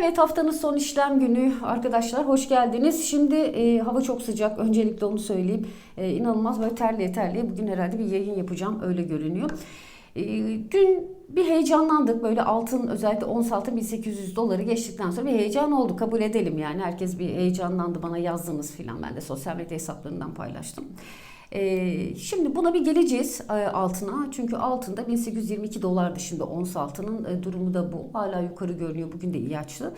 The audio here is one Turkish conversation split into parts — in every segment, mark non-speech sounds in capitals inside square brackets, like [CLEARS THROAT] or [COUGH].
Evet haftanın son işlem günü arkadaşlar hoş geldiniz. Şimdi e, hava çok sıcak öncelikle onu söyleyeyim. E, inanılmaz böyle terliye terliye bugün herhalde bir yayın yapacağım öyle görünüyor. E, dün bir heyecanlandık böyle altın özellikle ons altın 1800 doları geçtikten sonra bir heyecan oldu kabul edelim yani. Herkes bir heyecanlandı bana yazdınız filan ben de sosyal medya hesaplarından paylaştım. Ee, şimdi buna bir geleceğiz e, altına. Çünkü altında 1822 dolardı şimdi ons altının e, durumu da bu. Hala yukarı görünüyor. Bugün de. E,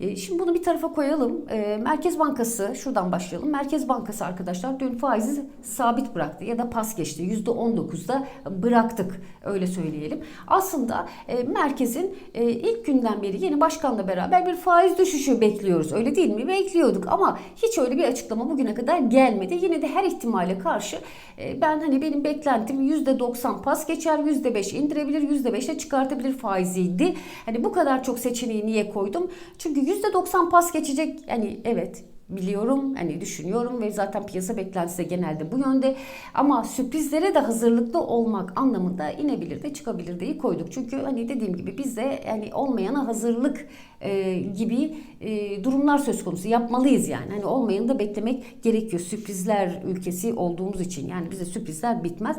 Şimdi bunu bir tarafa koyalım. E, Merkez Bankası, şuradan başlayalım. Merkez Bankası arkadaşlar dün faizi sabit bıraktı ya da pas geçti. %19'da bıraktık öyle söyleyelim. Aslında e, merkezin e, ilk günden beri yeni başkanla beraber bir faiz düşüşü bekliyoruz. Öyle değil mi? Bekliyorduk ama hiç öyle bir açıklama bugüne kadar gelmedi. Yine de her ihtimale karşı e, ben hani benim beklentim %90 pas geçer, %5 indirebilir, %5'e çıkartabilir faiziydi. Hani bu kadar çok seçeneği niye koydum? Çünkü %90 pas geçecek. Yani evet biliyorum hani düşünüyorum ve zaten piyasa beklentisi de genelde bu yönde ama sürprizlere de hazırlıklı olmak anlamında inebilir de çıkabilir de koyduk. Çünkü hani dediğim gibi bizde yani olmayana hazırlık e, gibi e, durumlar söz konusu yapmalıyız yani. Hani olmayanı da beklemek gerekiyor. Sürprizler ülkesi olduğumuz için yani bize sürprizler bitmez.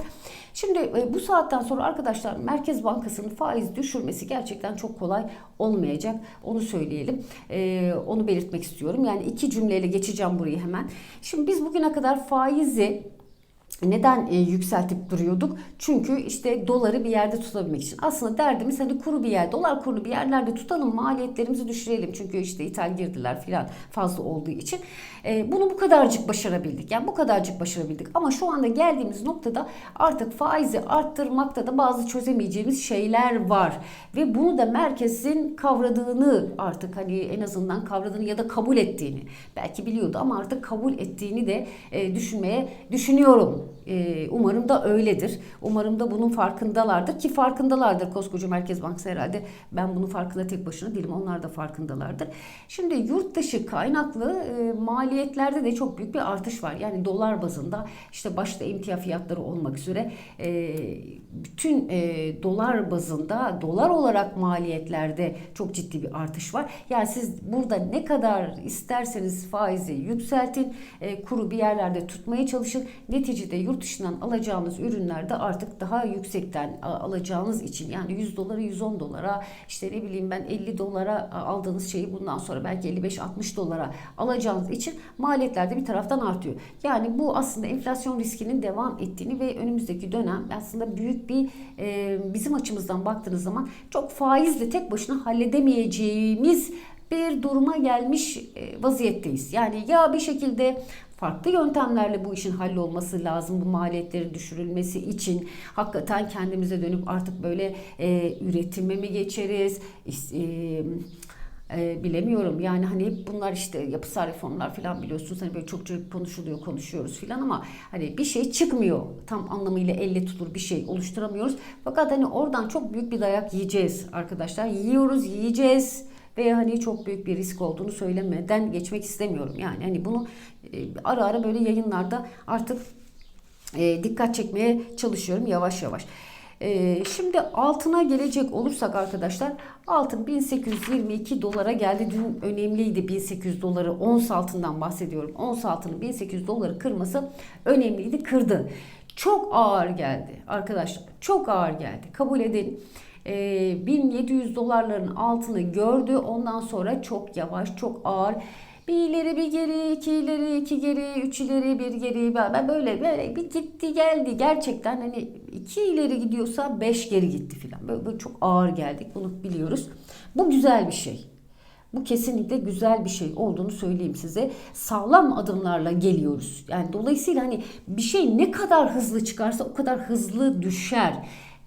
Şimdi e, bu saatten sonra arkadaşlar Merkez Bankası'nın faiz düşürmesi gerçekten çok kolay olmayacak. Onu söyleyelim. E, onu belirtmek istiyorum. Yani iki cümleyle geçeceğim burayı hemen. Şimdi biz bugüne kadar faizi neden e, yükseltip duruyorduk? Çünkü işte doları bir yerde tutabilmek için. Aslında derdimiz hani kuru bir yer, dolar kurulu bir yerlerde tutalım, maliyetlerimizi düşürelim. Çünkü işte ithal girdiler filan fazla olduğu için. E, bunu bu kadarcık başarabildik. Yani bu kadarcık başarabildik. Ama şu anda geldiğimiz noktada artık faizi arttırmakta da bazı çözemeyeceğimiz şeyler var. Ve bunu da merkezin kavradığını artık hani en azından kavradığını ya da kabul ettiğini belki biliyordu ama artık kabul ettiğini de e, düşünmeye düşünüyorum. E, umarım da öyledir. Umarım da bunun farkındalardır ki farkındalardır koskoca Merkez Bankası herhalde. Ben bunun farkında tek başına değilim. Onlar da farkındalardır. Şimdi yurt dışı kaynaklı e, maliyetlerde de çok büyük bir artış var. Yani dolar bazında işte başta emtia fiyatları olmak üzere e, bütün e, dolar bazında dolar olarak maliyetlerde çok ciddi bir artış var. Yani siz burada ne kadar isterseniz faizi yükseltin, kuru bir yerlerde tutmaya çalışın. Neticede yurt dışından alacağınız ürünlerde artık daha yüksekten alacağınız için yani 100 dolara 110 dolara işte ne bileyim ben 50 dolara aldığınız şeyi bundan sonra belki 55-60 dolara alacağınız için maliyetler de bir taraftan artıyor. Yani bu aslında enflasyon riskinin devam ettiğini ve önümüzdeki dönem aslında büyük bir e, bizim açımızdan baktığınız zaman çok faizle tek başına halledemeyeceğimiz bir duruma gelmiş e, vaziyetteyiz. Yani ya bir şekilde farklı yöntemlerle bu işin hallolması lazım. Bu maliyetlerin düşürülmesi için. Hakikaten kendimize dönüp artık böyle e, üretime mi geçeriz? E, e, bilemiyorum. Yani hani hep bunlar işte yapısal reformlar falan biliyorsunuz. Hani böyle çok çok konuşuluyor konuşuyoruz falan ama hani bir şey çıkmıyor. Tam anlamıyla elle tutulur bir şey oluşturamıyoruz. Fakat hani oradan çok büyük bir dayak yiyeceğiz arkadaşlar. Yiyoruz yiyeceğiz ve hani çok büyük bir risk olduğunu söylemeden geçmek istemiyorum yani hani bunu e, ara ara böyle yayınlarda artık e, dikkat çekmeye çalışıyorum yavaş yavaş. E, şimdi altına gelecek olursak arkadaşlar altın 1822 dolara geldi. Dün önemliydi 1800 doları ons altından bahsediyorum. Ons altının 1800 doları kırması önemliydi kırdı. Çok ağır geldi arkadaşlar çok ağır geldi kabul edin. E, 1700 dolarların altını gördü ondan sonra çok yavaş çok ağır bir ileri bir geri, iki ileri, iki geri, üç ileri, bir geri. Ben böyle böyle bir gitti geldi. Gerçekten hani iki ileri gidiyorsa beş geri gitti filan. Böyle, böyle çok ağır geldik. Bunu biliyoruz. Bu güzel bir şey. Bu kesinlikle güzel bir şey olduğunu söyleyeyim size. Sağlam adımlarla geliyoruz. Yani dolayısıyla hani bir şey ne kadar hızlı çıkarsa o kadar hızlı düşer.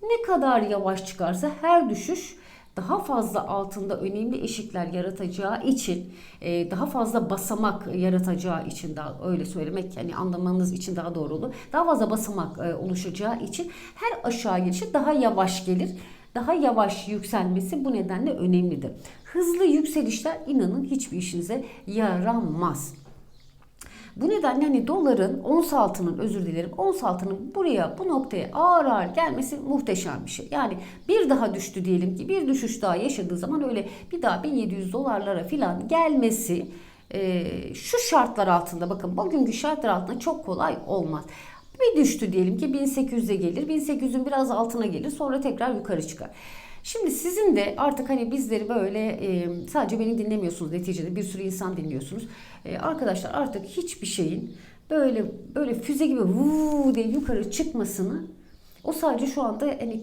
Ne kadar yavaş çıkarsa her düşüş daha fazla altında önemli eşikler yaratacağı için e, daha fazla basamak yaratacağı için daha öyle söylemek yani anlamanız için daha doğru olur. Daha fazla basamak e, oluşacağı için her aşağı gelişi daha yavaş gelir. Daha yavaş yükselmesi bu nedenle önemlidir. Hızlı yükselişler inanın hiçbir işinize yaramaz. Bu nedenle hani doların ons altının özür dilerim ons altının buraya bu noktaya ağır ağır gelmesi muhteşem bir şey. Yani bir daha düştü diyelim ki bir düşüş daha yaşadığı zaman öyle bir daha 1700 dolarlara falan gelmesi e, şu şartlar altında bakın bugünkü şartlar altında çok kolay olmaz. Bir düştü diyelim ki 1800'e gelir. 1800'ün biraz altına gelir. Sonra tekrar yukarı çıkar. Şimdi sizin de artık hani bizleri böyle e, sadece beni dinlemiyorsunuz neticede bir sürü insan dinliyorsunuz. E, arkadaşlar artık hiçbir şeyin böyle böyle füze gibi vuu diye yukarı çıkmasını o sadece şu anda hani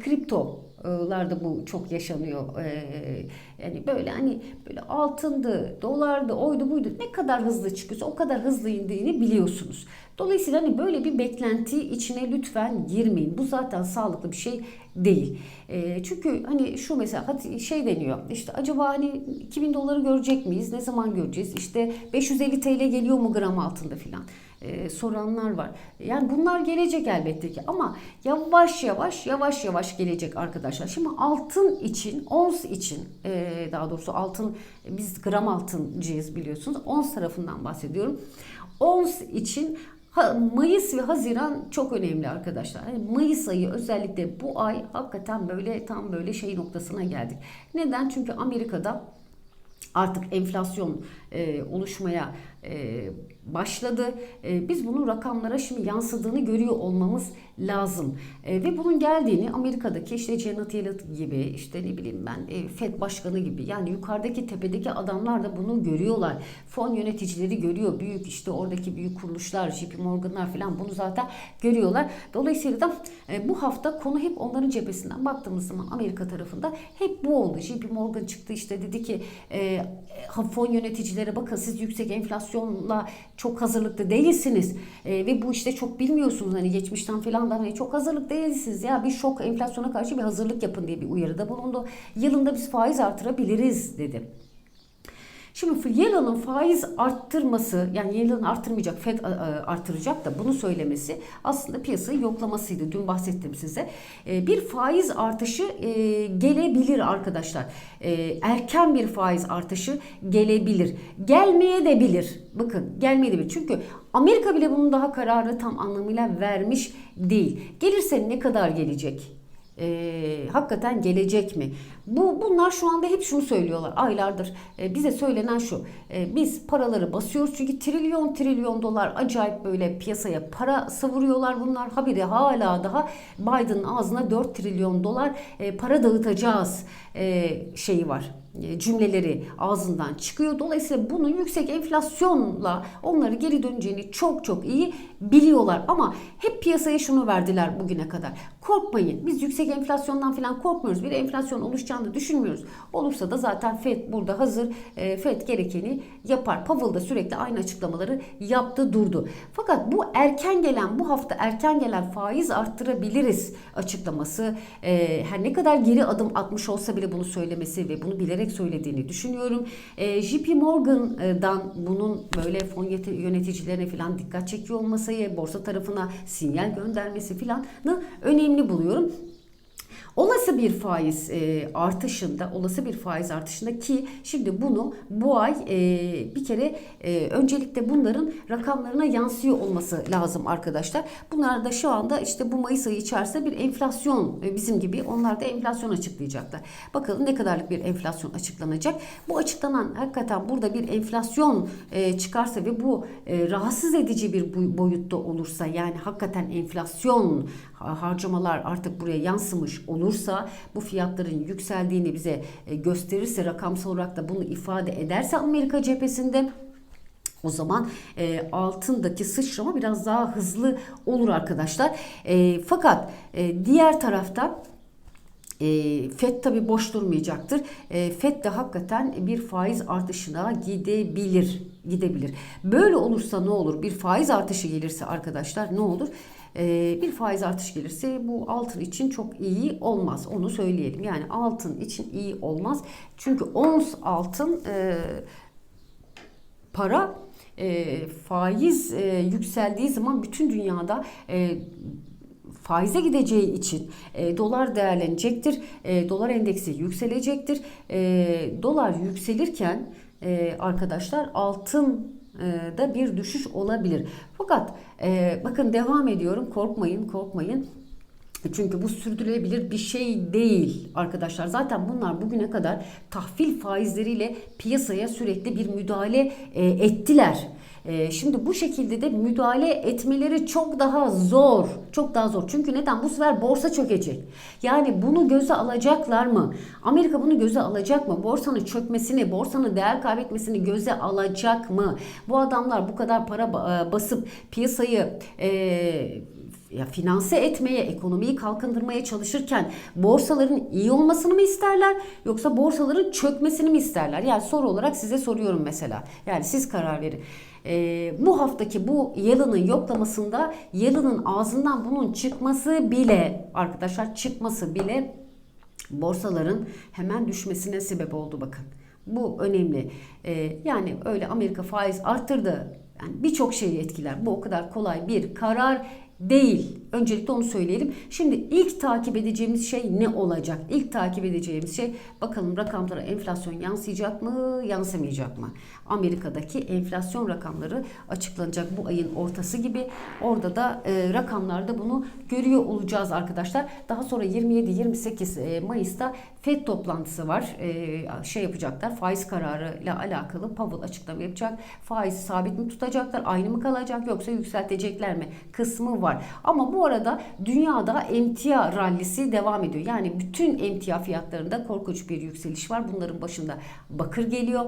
kriptolarda bu çok yaşanıyor. Ee, yani böyle hani böyle altındı, dolardı, oydu buydu ne kadar hızlı çıkıyorsa o kadar hızlı indiğini biliyorsunuz. Dolayısıyla hani böyle bir beklenti içine lütfen girmeyin. Bu zaten sağlıklı bir şey değil. E, çünkü hani şu mesela şey deniyor. İşte acaba hani 2000 doları görecek miyiz? Ne zaman göreceğiz? İşte 550 TL geliyor mu gram altında filan? E, soranlar var. Yani bunlar gelecek elbette ki ama yavaş yavaş yavaş yavaş gelecek arkadaşlar. Şimdi altın için, ons için e, daha doğrusu altın biz gram altıncıyız biliyorsunuz. Ons tarafından bahsediyorum. Ons için Mayıs ve Haziran çok önemli arkadaşlar. Mayıs ayı özellikle bu ay hakikaten böyle tam böyle şey noktasına geldik. Neden? Çünkü Amerika'da artık enflasyon e, oluşmaya e, başladı. E, biz bunun rakamlara şimdi yansıdığını görüyor olmamız lazım. E, ve bunun geldiğini Amerika'daki işte Janet Yellen gibi işte ne bileyim ben e, Fed başkanı gibi yani yukarıdaki tepedeki adamlar da bunu görüyorlar. Fon yöneticileri görüyor. Büyük işte oradaki büyük kuruluşlar, JP Morgan'lar falan bunu zaten görüyorlar. Dolayısıyla da e, bu hafta konu hep onların cephesinden baktığımız zaman Amerika tarafında hep bu oldu. JP Morgan çıktı işte dedi ki e, fon yöneticilere bakın siz yüksek enflasyonla çok hazırlıklı değilsiniz. E, ve bu işte çok bilmiyorsunuz hani geçmişten falan da hani çok hazırlık değilsiniz ya bir şok enflasyona karşı bir hazırlık yapın diye bir uyarıda bulundu. Yılında biz faiz artırabiliriz dedi. Şimdi Yellen'ın faiz arttırması yani Yellen arttırmayacak Fed arttıracak da bunu söylemesi aslında piyasayı yoklamasıydı. Dün bahsettim size. E, bir faiz artışı e, gelebilir arkadaşlar. E, erken bir faiz artışı gelebilir. Gelmeye de bilir. Bakın gelmeye de bilir. Çünkü Amerika bile bunun daha kararı tam anlamıyla vermiş değil. Gelirse ne kadar gelecek? E, hakikaten gelecek mi? Bu bunlar şu anda hep şunu söylüyorlar aylardır. E, bize söylenen şu. E, biz paraları basıyoruz çünkü trilyon trilyon dolar acayip böyle piyasaya para savuruyorlar bunlar. Habire hala daha Biden'ın ağzına 4 trilyon dolar e, para dağıtacağız e, şeyi var e, cümleleri ağzından çıkıyor. Dolayısıyla bunun yüksek enflasyonla onları geri döneceğini çok çok iyi biliyorlar. Ama hep piyasaya şunu verdiler bugüne kadar. Korkmayın biz yüksek enflasyondan falan korkmuyoruz. Bir enflasyon oluşacağını düşünmüyoruz. Olursa da zaten FED burada hazır. E, FED gerekeni yapar. Powell da sürekli aynı açıklamaları yaptı durdu. Fakat bu erken gelen bu hafta erken gelen faiz arttırabiliriz açıklaması e, her ne kadar geri adım atmış olsa bile bunu söylemesi ve bunu bilerek söylediğini düşünüyorum. E, JP Morgan'dan bunun böyle fon yöneticilerine falan dikkat çekiyor olması, borsa tarafına sinyal göndermesi falan önemli buluyorum. Olası bir faiz e, artışında, olası bir faiz artışında ki şimdi bunu bu ay e, bir kere e, öncelikle bunların rakamlarına yansıyor olması lazım arkadaşlar. Bunlar da şu anda işte bu Mayıs ayı içerisinde bir enflasyon e, bizim gibi onlar da enflasyon açıklayacaklar. Bakalım ne kadarlık bir enflasyon açıklanacak. Bu açıklanan hakikaten burada bir enflasyon e, çıkarsa ve bu e, rahatsız edici bir boyutta olursa yani hakikaten enflasyon harcamalar artık buraya yansımış olursa bu fiyatların yükseldiğini bize e, gösterirse rakamsal olarak da bunu ifade ederse Amerika cephesinde o zaman e, altındaki sıçrama biraz daha hızlı olur arkadaşlar. E, fakat e, diğer tarafta e, FED tabi boş durmayacaktır. E, FED de hakikaten bir faiz artışına gidebilir. Gidebilir. Böyle olursa ne olur? Bir faiz artışı gelirse arkadaşlar ne olur? E, bir faiz artışı gelirse bu altın için çok iyi olmaz. Onu söyleyelim. Yani altın için iyi olmaz. Çünkü ons altın e, para e, faiz e, yükseldiği zaman bütün dünyada faize gideceği için e, dolar değerlenecektir. E, dolar endeksi yükselecektir. E, dolar yükselirken e, arkadaşlar altın da bir düşüş olabilir. Fakat e, bakın devam ediyorum. Korkmayın, korkmayın. Çünkü bu sürdürülebilir bir şey değil arkadaşlar. Zaten bunlar bugüne kadar tahvil faizleriyle piyasaya sürekli bir müdahale e, ettiler. E, şimdi bu şekilde de müdahale etmeleri çok daha zor. Çok daha zor. Çünkü neden? Bu sefer borsa çökecek. Yani bunu göze alacaklar mı? Amerika bunu göze alacak mı? Borsanın çökmesini, borsanın değer kaybetmesini göze alacak mı? Bu adamlar bu kadar para ba- basıp piyasayı e, ya finanse etmeye, ekonomiyi kalkındırmaya çalışırken borsaların iyi olmasını mı isterler yoksa borsaların çökmesini mi isterler? Yani soru olarak size soruyorum mesela. Yani siz karar verin. Ee, bu haftaki bu Yalın'ın yoklamasında Yalın'ın ağzından bunun çıkması bile arkadaşlar çıkması bile borsaların hemen düşmesine sebep oldu bakın. Bu önemli. Ee, yani öyle Amerika faiz arttırdı. Yani birçok şeyi etkiler. Bu o kadar kolay bir karar değil. Öncelikle onu söyleyelim. Şimdi ilk takip edeceğimiz şey ne olacak? İlk takip edeceğimiz şey bakalım rakamlara enflasyon yansıyacak mı, yansımayacak mı? Amerika'daki enflasyon rakamları açıklanacak bu ayın ortası gibi. Orada da e, rakamlarda bunu görüyor olacağız arkadaşlar. Daha sonra 27-28 e, Mayıs'ta FED toplantısı var. E, şey yapacaklar. Faiz kararı ile alakalı Powell açıklama yapacak. Faiz sabit mi tutacaklar? Aynı mı kalacak yoksa yükseltecekler mi? Kısmı var. Ama bu arada dünyada emtia rallisi devam ediyor. Yani bütün emtia fiyatlarında korkunç bir yükseliş var. Bunların başında bakır geliyor.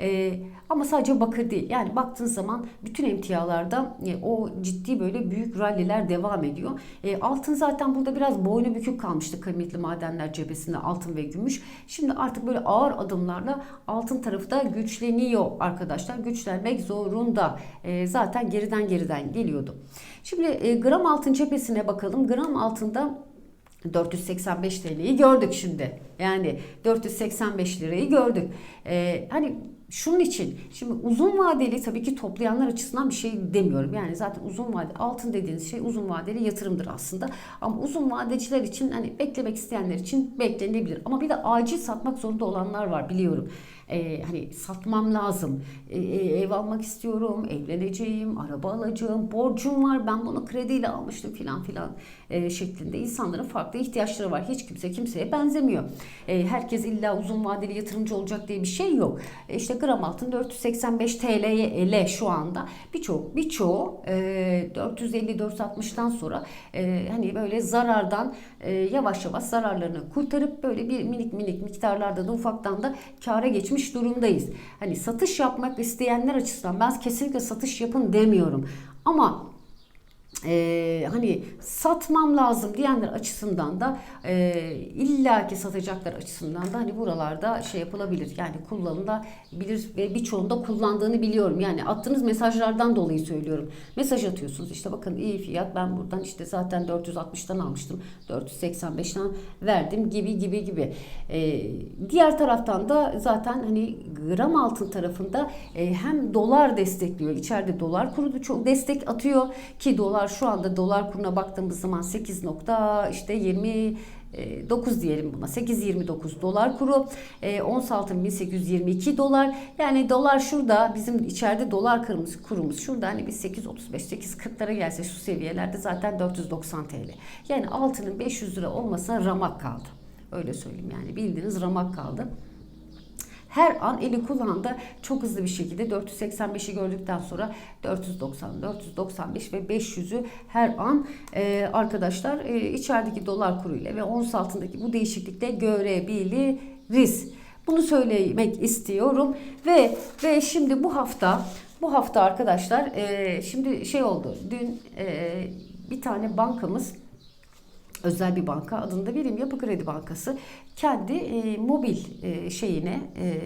E, ama sadece bakır değil. Yani baktığınız zaman bütün emtialarda e, o ciddi böyle büyük ralliler devam ediyor. E, altın zaten burada biraz boynu bükük kalmıştı kıymetli madenler cephesinde altın ve gümüş. Şimdi artık böyle ağır adımlarla altın tarafı da güçleniyor arkadaşlar. Güçlenmek zorunda. E, zaten geriden geriden geliyordu. Şimdi e, gram altın cephesine bakalım. Gram altında 485 TL'yi gördük şimdi. Yani 485 lirayı gördük. Ee, hani şunun için şimdi uzun vadeli tabii ki toplayanlar açısından bir şey demiyorum. Yani zaten uzun vade altın dediğiniz şey uzun vadeli yatırımdır aslında. Ama uzun vadeciler için hani beklemek isteyenler için beklenebilir. Ama bir de acil satmak zorunda olanlar var biliyorum. Ee, hani satmam lazım. Ee, ev almak istiyorum, evleneceğim, araba alacağım, borcum var. Ben bunu krediyle almıştım filan filan e, şeklinde. İnsanların farklı ihtiyaçları var. Hiç kimse kimseye benzemiyor. E, herkes illa uzun vadeli yatırımcı olacak diye bir şey yok. E, işte gram altın 485 TL'ye şu anda. Birçok birçoğu e, 450-460'tan sonra e, hani böyle zarardan e, yavaş yavaş zararlarını kurtarıp böyle bir minik minik miktarlarda da ufaktan da kâra geçmiş durumdayız. Hani satış yapmak isteyenler açısından ben kesinlikle satış yapın demiyorum. Ama e, hani satmam lazım diyenler açısından da e, illaki satacaklar açısından da hani buralarda şey yapılabilir. Yani kullanılabilir ve birçoğunda kullandığını biliyorum. Yani attığınız mesajlardan dolayı söylüyorum. Mesaj atıyorsunuz işte bakın iyi fiyat ben buradan işte zaten 460'tan almıştım. 485'ten verdim gibi gibi gibi. E, diğer taraftan da zaten hani gram altın tarafında e, hem dolar destekliyor. İçeride dolar kuru da çok destek atıyor ki dolar şu anda dolar kuruna baktığımız zaman 8 nokta işte 20 9 diyelim buna. 8.29 dolar kuru. E, ons altın 1822 dolar. Yani dolar şurada bizim içeride dolar kurumuz, kurumuz şurada. Hani bir 8.35 8.40'lara gelse şu seviyelerde zaten 490 TL yani altının 500 lira olmasına ramak kaldı. Öyle söyleyeyim yani. Bildiğiniz ramak kaldı her an eli kulağında çok hızlı bir şekilde 485'i gördükten sonra 490, 495 ve 500'ü her an e, arkadaşlar e, içerideki dolar kuruyla ve ons altındaki bu değişiklikle görebiliriz. Bunu söylemek istiyorum ve ve şimdi bu hafta bu hafta arkadaşlar e, şimdi şey oldu dün e, bir tane bankamız özel bir banka adında vereyim Yapı Kredi Bankası kendi e, mobil e, şeyine e,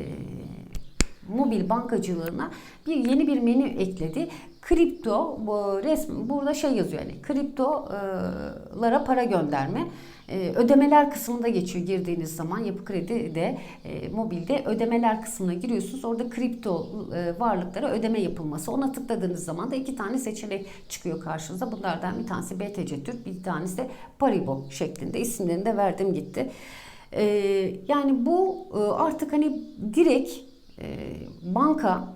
mobil bankacılığına bir yeni bir menü ekledi. Kripto bu resmi burada şey yazıyor yani kriptolara para gönderme. E, ödemeler kısmında geçiyor girdiğiniz zaman Yapı Kredi'de e, mobilde ödemeler kısmına giriyorsunuz. Orada kripto e, varlıklara ödeme yapılması. Ona tıkladığınız zaman da iki tane seçenek çıkıyor karşınıza. Bunlardan bir tanesi BTC Türk, bir tanesi de Paribo şeklinde. İsimlerini de verdim gitti. E, yani bu e, artık hani direkt e, banka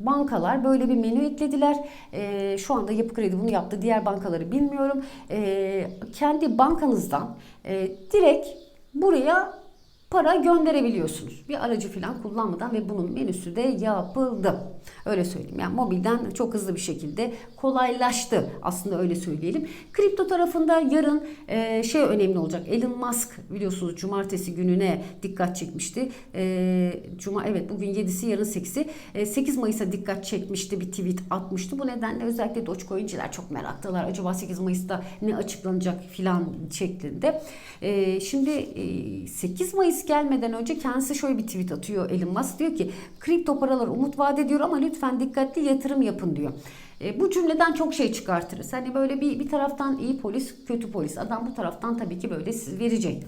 Bankalar böyle bir menü eklediler. Ee, şu anda Yapı Kredi bunu yaptı. Diğer bankaları bilmiyorum. Ee, kendi bankanızdan e, direkt buraya para gönderebiliyorsunuz. Bir aracı falan kullanmadan ve bunun menüsü de yapıldı. Öyle söyleyeyim. Yani mobilden çok hızlı bir şekilde kolaylaştı. Aslında öyle söyleyelim. Kripto tarafında yarın e, şey önemli olacak. Elon Musk biliyorsunuz cumartesi gününe dikkat çekmişti. E, Cuma evet bugün 7'si yarın 8'i. E, 8 Mayıs'a dikkat çekmişti. Bir tweet atmıştı. Bu nedenle özellikle Dogecoin'ciler çok meraktalar. Acaba 8 Mayıs'ta ne açıklanacak filan şeklinde. E, şimdi e, 8 Mayıs gelmeden önce kendisi şöyle bir tweet atıyor Elon Musk. Diyor ki kripto paralar umut vaat ediyor ama lütfen dikkatli yatırım yapın diyor. E, bu cümleden çok şey çıkartırız. Hani böyle bir bir taraftan iyi polis, kötü polis. Adam bu taraftan tabii ki böyle siz verecek.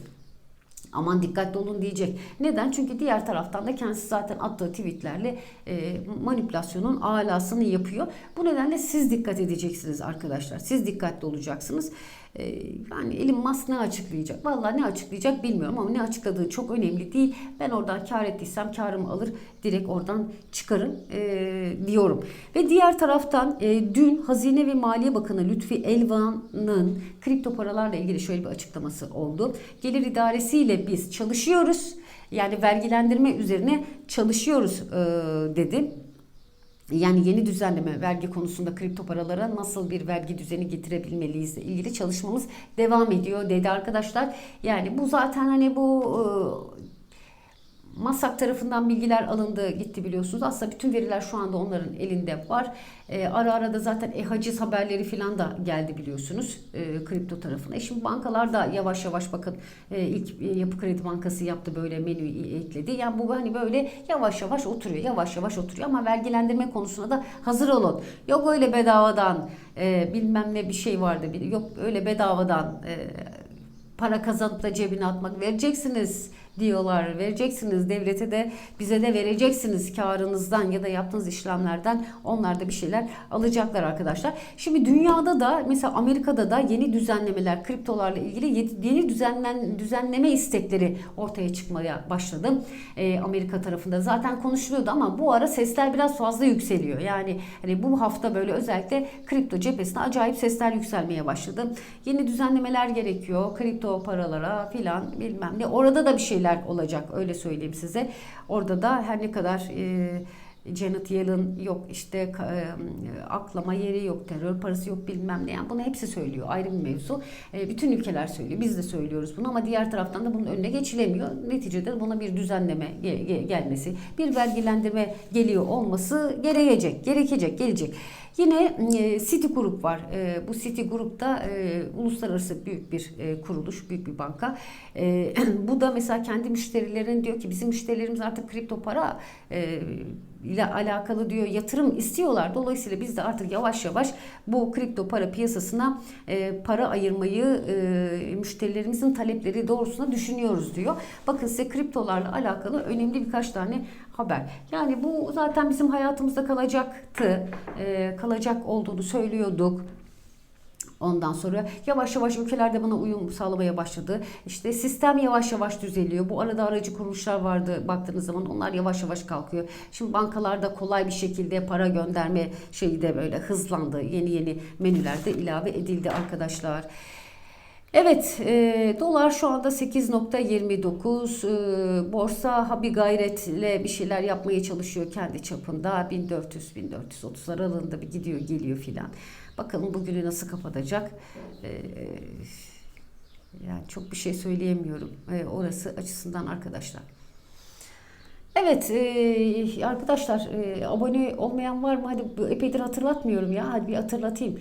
Aman dikkatli olun diyecek. Neden? Çünkü diğer taraftan da kendisi zaten attığı tweetlerle e, manipülasyonun alasını yapıyor. Bu nedenle siz dikkat edeceksiniz arkadaşlar. Siz dikkatli olacaksınız. E, yani Elon Musk ne açıklayacak? Vallahi ne açıklayacak bilmiyorum ama ne açıkladığı çok önemli değil. Ben oradan kar ettiysem karımı alır direkt oradan çıkarım e, diyorum. Ve diğer taraftan e, dün Hazine ve Maliye Bakanı Lütfi Elvan'ın kripto paralarla ilgili şöyle bir açıklaması oldu. Gelir idaresiyle biz çalışıyoruz. Yani vergilendirme üzerine çalışıyoruz e, dedi. Yani yeni düzenleme vergi konusunda kripto paralara nasıl bir vergi düzeni getirebilmeliyiz ile ilgili çalışmamız devam ediyor dedi arkadaşlar. Yani bu zaten hani bu e, Masak tarafından bilgiler alındı gitti biliyorsunuz. Aslında bütün veriler şu anda onların elinde var. E, ara ara da zaten e-haciz haberleri falan da geldi biliyorsunuz e, kripto tarafına. E şimdi bankalar da yavaş yavaş bakın e, ilk e, Yapı Kredi Bankası yaptı böyle menüyü ekledi. Yani bu hani böyle yavaş yavaş oturuyor. Yavaş yavaş oturuyor ama vergilendirme konusunda da hazır olun. Yok öyle bedavadan e, bilmem ne bir şey vardı. Yok öyle bedavadan e, para kazanıp da cebine atmak vereceksiniz diyorlar. Vereceksiniz devlete de bize de vereceksiniz karınızdan ya da yaptığınız işlemlerden onlar da bir şeyler alacaklar arkadaşlar. Şimdi dünyada da mesela Amerika'da da yeni düzenlemeler kriptolarla ilgili yeni düzenlen, düzenleme istekleri ortaya çıkmaya başladı. Ee, Amerika tarafında zaten konuşuluyordu ama bu ara sesler biraz fazla yükseliyor. Yani hani bu hafta böyle özellikle kripto cephesinde acayip sesler yükselmeye başladı. Yeni düzenlemeler gerekiyor kripto paralara filan bilmem ne. Orada da bir şey şeyler olacak öyle söyleyeyim size. Orada da her ne kadar e, Janet Yellen yok işte e, aklama yeri yok terör parası yok bilmem ne yani bunu hepsi söylüyor ayrı bir mevzu. E, bütün ülkeler söylüyor biz de söylüyoruz bunu ama diğer taraftan da bunun önüne geçilemiyor. Neticede buna bir düzenleme ge- ge- gelmesi bir vergilendirme geliyor olması gerekecek gerekecek gelecek. Yine e, City Group var. E, bu City Group'ta e, uluslararası büyük bir e, kuruluş, büyük bir banka. E, [CLEARS THROAT] bu da mesela kendi müşterilerin diyor ki bizim müşterilerimiz artık kripto para e, ile alakalı diyor yatırım istiyorlar. Dolayısıyla biz de artık yavaş yavaş bu kripto para piyasasına e, para ayırmayı e, müşterilerimizin talepleri doğrusuna düşünüyoruz diyor. Bakın size kriptolarla alakalı önemli birkaç tane haber. Yani bu zaten bizim hayatımızda kalacaktı. E, kalacak olduğunu söylüyorduk. Ondan sonra yavaş yavaş ülkelerde buna uyum sağlamaya başladı. İşte sistem yavaş yavaş düzeliyor. Bu arada aracı kuruluşlar vardı baktığınız zaman onlar yavaş yavaş kalkıyor. Şimdi bankalarda kolay bir şekilde para gönderme şeyi de böyle hızlandı. Yeni yeni menülerde ilave edildi arkadaşlar. Evet, e, dolar şu anda 8.29. E, borsa habi gayretle bir şeyler yapmaya çalışıyor kendi çapında. 1400-1430 aralığında bir gidiyor geliyor filan. Bakalım bugünü nasıl kapatacak. E, yani çok bir şey söyleyemiyorum e, orası açısından arkadaşlar. Evet e, arkadaşlar e, abone olmayan var mı? Hadi epeydir hatırlatmıyorum ya. Hadi bir hatırlatayım.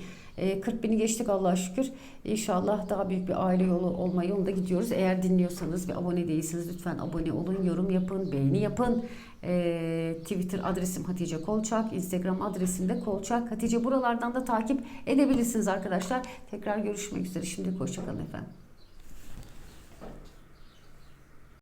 40 e, bini geçtik Allah'a şükür. İnşallah daha büyük bir aile yolu olma yolunda gidiyoruz. Eğer dinliyorsanız ve abone değilseniz lütfen abone olun, yorum yapın, beğeni yapın. Ee, Twitter adresim Hatice Kolçak, Instagram adresim de Kolçak. Hatice buralardan da takip edebilirsiniz arkadaşlar. Tekrar görüşmek üzere. Şimdi hoşçakalın efendim.